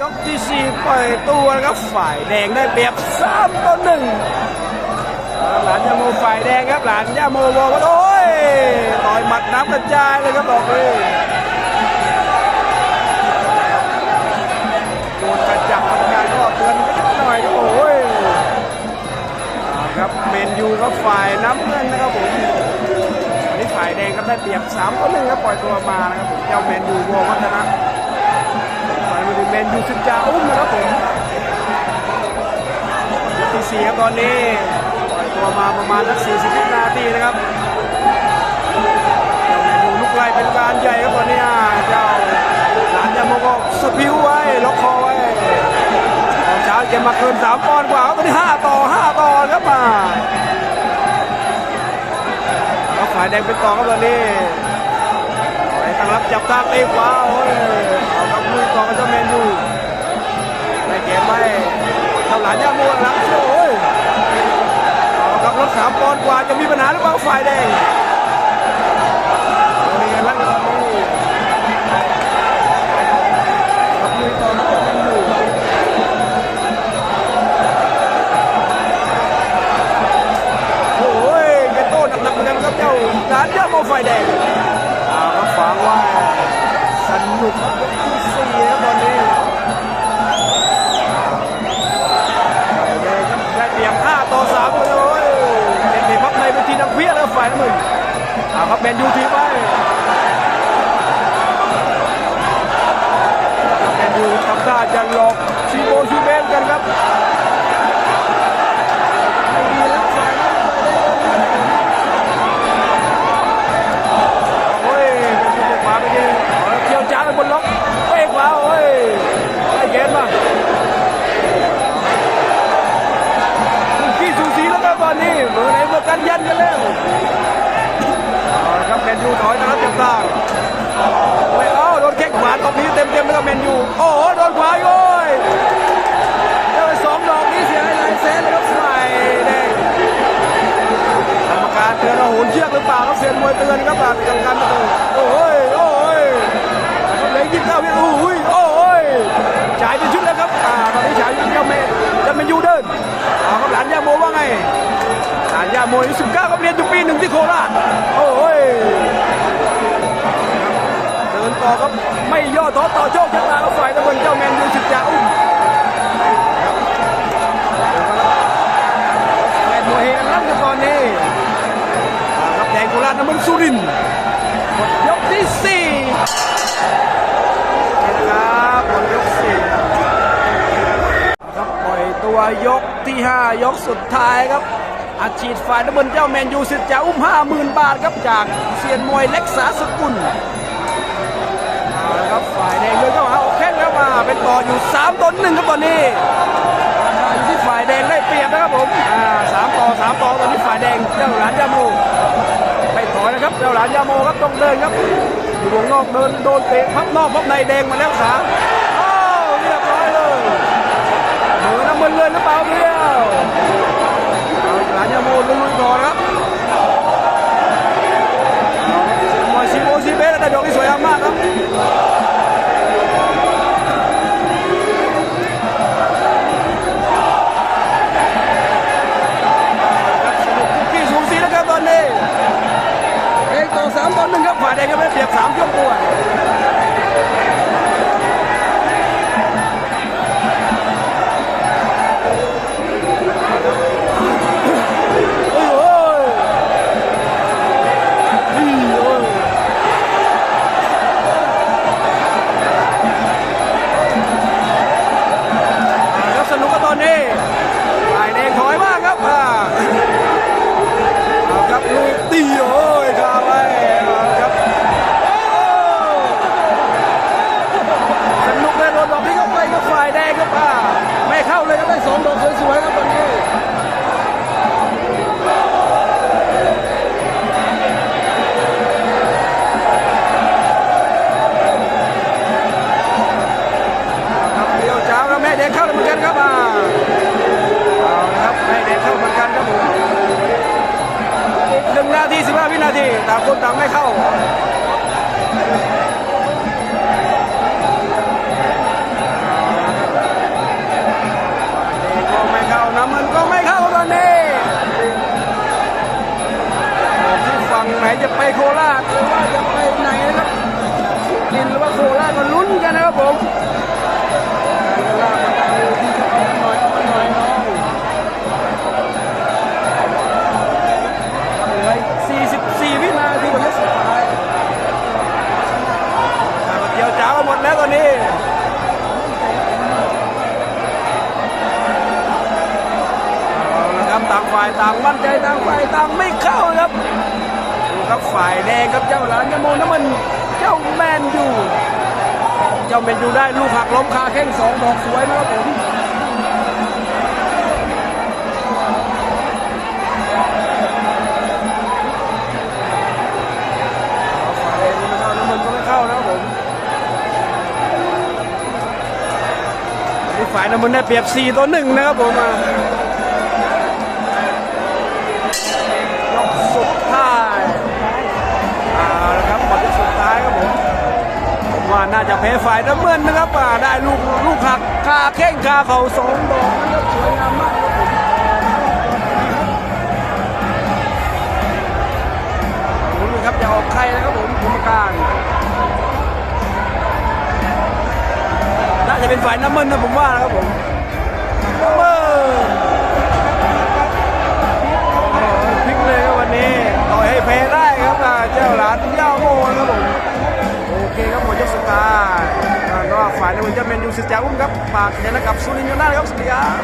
ยกที่สี่ปล่อยตัวนะครับฝ่ายแดงได้เปรียบสามต่อหนึ่งหลานยาโมฝ่ายแดงครับหลานยาโมบอกว่าโอ้ยต่อยหมัดน้ำกระจายเลยครับบอกเลยโดนกระจับกรรมการก็เตือนนิดหน่อยครับโอ้ยครับเมนยูครับฝ่ายน้ำเงินนะครับผมอันนี้ฝ่ายแดงครับได้เปรียบสามต่อหนึ่งครับปล่อยตัวมานะครับผมเจ้าเมนยูวอวัฒนะ ฝ่ายบริเวณยูซึจาอุ้มนะครับผมยกที่สี่ครับตอนนี้ปล่อยตัวมาประมาณสักสี่สิบนาทีนะครับเจ้าแมนยูลุกไล่เป็นการใหญ่ครับตอนนี้เจ้าหลานยาโมก็สปิวไว้ล็อกคอไว้ตอนเช้าเกมมาเกินสามปอนด์กว่าตอนนี้ห้าต่อห้าต่อครับมาแล้วฝ่ายแดงเป็นต่อครับตอนนี้ไปตั้งรับจับทางตะขวาโอ้ย มือต่อกับเจ้าเมนยูได้เกมไว้เท่าหลานย่ามัวหลังโอ้ยเอากับรถสามปอนกว่าจะมีปัญหาหรือเปล่าฝ่ายแดง โอ้โหโดนขวาโอ้ยได้ไปสองดอกนี้เสียหายเซนเลยครับฝ่ายแดงกรรมการเตือนเราโหนเชือกหรือเปล่าครับเซียนมวยเตือนครับกรรมการมาเตือนโอ้ยโอ้ยเหลือยี่สิบเก้าวิโอ้ยโอ้ยจ่ายเป็นชุดแล้วครับอ่าตอนนี้ฉายเจ้าเมย์จะเป็นยูเดินเอาครับหลานยาโมว่าไงหลานยาโมอายุสิบเก้าครับเรียนอยู่ปีหนึ่งที่โคราชโอ้ยเดินต่อครับ ไม่ย่อท้อต่อโชคชะตาครับฝ่ายตะบนเจ้าแมนยูสิบจ่าอุ้มแมนมเฮกันลั่นกันตอนนี้อ่าครับแดงโคราชน้ำมันสุรินหยกที่สี่ครับหยกสี่ครับปล่อยตัวยกที่ห้ายกสุดท้ายครับอาชีพฝ่ายน้ำมันเจ้าแมนยูสิทธิ์จะอุ้มห้าหมื่นบาทครับจากเซียนมวยเล็กษาสกุล อยู่สามต่อหนึ่งครับตอนนี้อยู่ที่ฝ่ายแดงได้เปรียบนะครับผมอ่าสามต่อสามต่อตอนนี้ฝ่ายแดงเจ้าหลานยาโมไม่ถอยนะครับเจ้าหลานยาโมครับต้องเดินครับอยู่วงนอกเดินโดนเตะพับนอกพับในแดงมาแล้วขาอ้าวเรียบร้อยเลยเหมือนน้ำมันเลยหรือเปล่าเดียวเอาหลานยาโมลุยๆก่อครับ ต่างคนต่างไม่เข้าก็ไม่เข้าน้ำมันก็ไม่เข้าตอนนี้ที่ฝั่งไหนจะไปโคราชโคราชจะไปไหนนะครับดินหรือว่าโคราชก็ลุ้นกันนะครับผม ต่างมั่นใจต่างฝ่ายต่างไม่เข้าครับดูครับฝ่ายแดงครับเจ้าหลานยโมน้ำมันเจ้าแมนยูเจ้าแมนยูได้ลูกหักล้มคาแข้งสองดอกสวยนะครับผมฝ่ายแดงไม่เข้าน้ำมันก็ไม่เข้านะครับผมฝ่ายน้ำมันได้เปรียบ4ต่อ1นะครับผม น่าจะแพ้ฝ่ายน้ำเงินนะครับอ่าได้ลูกลูกหักคาแข้งคาเข่าสองดอกนะครับสวยงามมากครับผมดูครับอย่าออกใครนะครับผมกรรมการน่าจะเป็นฝ่ายน้ำมันนะผมว่านะครับผม ท้ายอ่าก็ฝ่ายน้ำมันจะเป็นยูสิจาอุ้มครับฝากเชียร์นะครับสุรินทร์ยูไนเต็ดครับสวัสดีครับ